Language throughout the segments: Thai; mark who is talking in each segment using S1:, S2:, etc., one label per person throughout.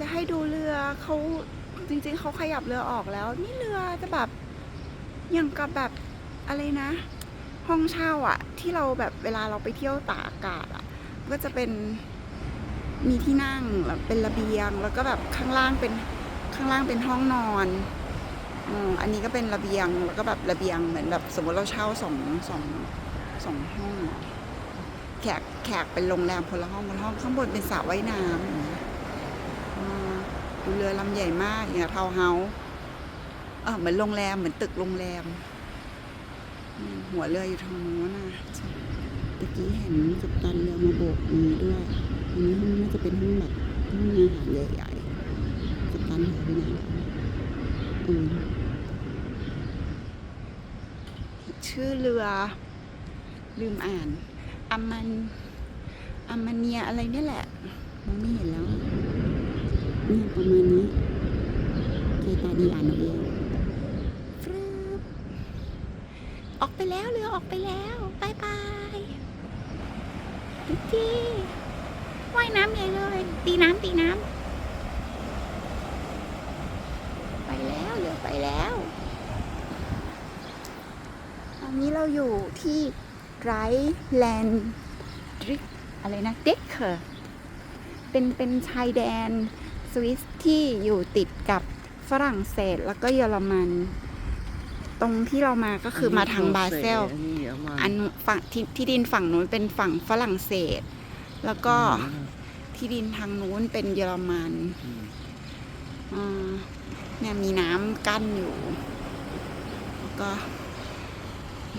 S1: จะให้ดูเรือเขาจริง ๆเขาขยับเรือออกแล้ว นี่เรือจะแบบอย่างกับแบบอะไรนะ ห้องเช่าอะที่เราแบบเวลาเราไปเที่ยวตากอากาศอะก็จะเป็นมีที่นั่งเป็นระเบียง แล้วก็แบบข้างล่างเป็นข้างล่างเป็นห้องนอนอันนี้ก็เป็นระเบียงแล้วก็แบบระเบียงเหมือนแบบสมมติเราเช่าสองสองสองห้อง แขกแขกเป็นโรงแรมคนละห้องคนละห้องข้างบนเป็นสระว่ายน้ำอย่าง เงี้ยอ่าดูเรือลำใหญ่มากอย่างเงี้ยทาวเฮาเออเหมือนโรงแรมเหมือนตึกโรงแรม หัวเรืออยู่ทางโน้นนะตะกี้เห็นกัปตันเรือมาโบกมือด้วยอันนี้ห้องน่าจะเป็นห้องแบบห้องอาหารใหญ่ๆกัปตันหายไปไหนแล้วอืมชื่อเรือ ลืมอ่านอามันอามาเนียอะไรนี่แหละมองไม่เห็นแล้ว เนี่ยประมาณนี้ใครตาดีอ่านเอาเองฟรึบออกไปแล้วเรือออกไปแล้วบายบายทุกทีว่ายน้ำใหญ่เลย ตีน้ำตีน้ำไปแล้วเรือไปแล้วตอนนี้เราอยู่ที่ไรแลนด์ริกอะไรนะเด็กเคอร์เป็นเป็นชายแดน สวิสที่อยู่ติดกับฝรั่งเศสแล้วก็เยอรมัน ตรงที่เรามาก็คือมาทางบาเซล
S2: อันนี้เยอะมาก
S1: อันฝั่งที่ที่ดินฝั่งนู้นเป็นฝั่งฝรั่งเศส แล้วก็ที่ดินทางนู้นเป็นเยอรมัน
S2: อืม
S1: อ่าเนี่ยมีน้ำกั้นอยู่ แล้วก็โอเค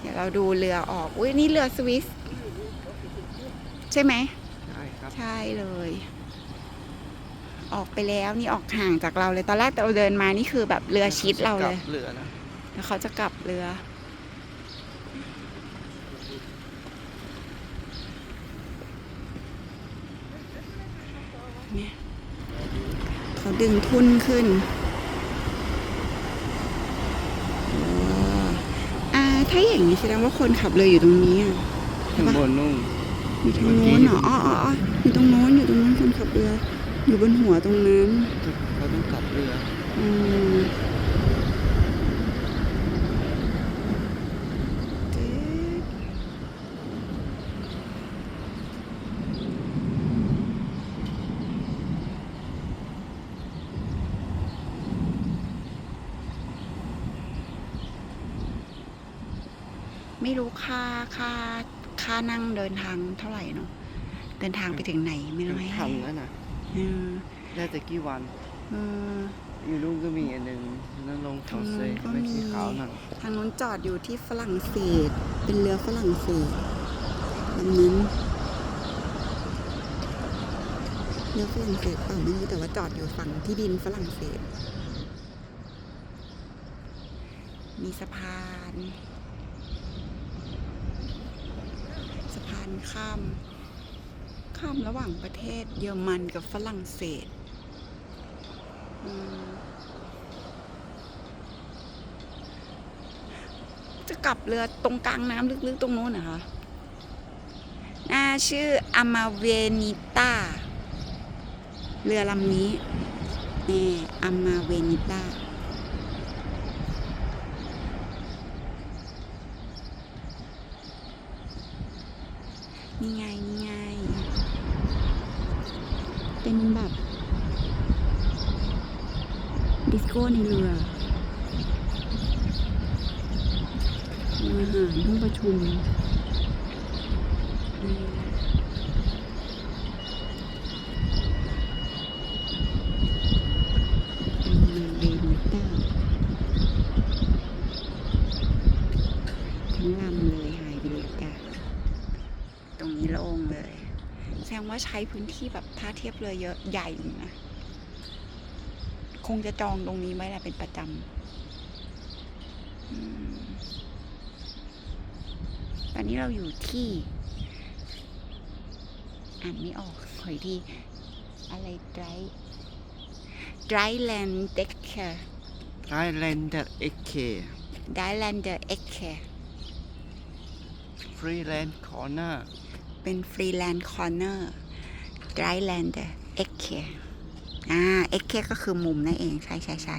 S1: เดี๋ยวเราดูเรือออก อุ้ยนี่เรือสวิส ใช่ไหม
S2: ใช่ครับ
S1: ใช่เลย ออกไปแล้วนี่ออกห่างจากเราเลยตอนแรกเราเดินมานี่คือแบบเรือชิดเราเลย
S2: กบเรือนะ
S1: แล้วเขาจะกลับเรือ เนี่ยเขาดึงทุ่นขึ้นว้าวอ่าถ้าอย่างนี้แสดงว่าคนขับเรืออยู่ตรงนี้อะ
S2: ข้างบนนู่น
S1: อยู่ตรงโน้นเหรออ๋ออ๋ออ๋ออยู่ตรงโน้นอยู่ตรงโน้นคนขับเรือ อยู่บนหัวตรงนั้น
S2: เราต้องกลับเรือ
S1: อืมตึ๊ดไม่รู้ค่าค่าค่านั่งเดินทางเท่าไหร่เนาะเดินทางไปถึงไหนไม่รู้ให้
S2: ทำแล้วนะ
S1: เออ
S2: ได้แต่กี่วัน
S1: เออ
S2: อยู่นู่นก็มีอันหนึ่งนั่นลงฟรานเศส
S1: ทางนู้นก็
S2: ไม่
S1: มี
S2: สีขาวนั่น
S1: ทางนู้นจอดอยู่ที่ฝรั่งเศส เป็นเรือฝรั่งเศสลำนั้นเรือฝรั่งเศสเปล่าไม่รู้แต่ว่าจอดอยู่ฝั่งที่ดินฝรั่งเศส มีสะพาน สะพานข้าม ข้ามระหว่างประเทศเยอรมันกับฝรั่งเศสจะกลับเรือตรงกลางน้ำลึกๆ ตรงโน้นนะคะน่าชื่ออามาเวนิต้า เรือลำนี้นี่อามาเวนิต้านี่ไง นี่ไง เป็นแบบดิสโก้ในเรืออาหารห้องประชุมอืมเป็นเดนิต้าทั้งลำเลยหายไปเลยจ้ะตรงนี้โล่งเลย แสดงว่าใช้พื้นที่แบบท่าเทียบเรือเยอะใหญ่อยู่นะ คงจะจองตรงนี้ไว้แหละเป็นประจำอืมตอนนี้เราอยู่ที่อ่านไม่ออกขออีกทีอะไรไดรไดรแลนด์เด็กแคร์
S2: ไอแลนด์เอ็กเค
S1: ไดรแลนด์เด็กแคร์
S2: ฟรีแลนด์คอร์เนอร์
S1: เป็นฟรีแลนด์คอร์เนอร์ไดรแลนด์เเอ็กเคอ่าเอ็กเคก็คือมุมนั่นเอง ใช่ใช่ใช่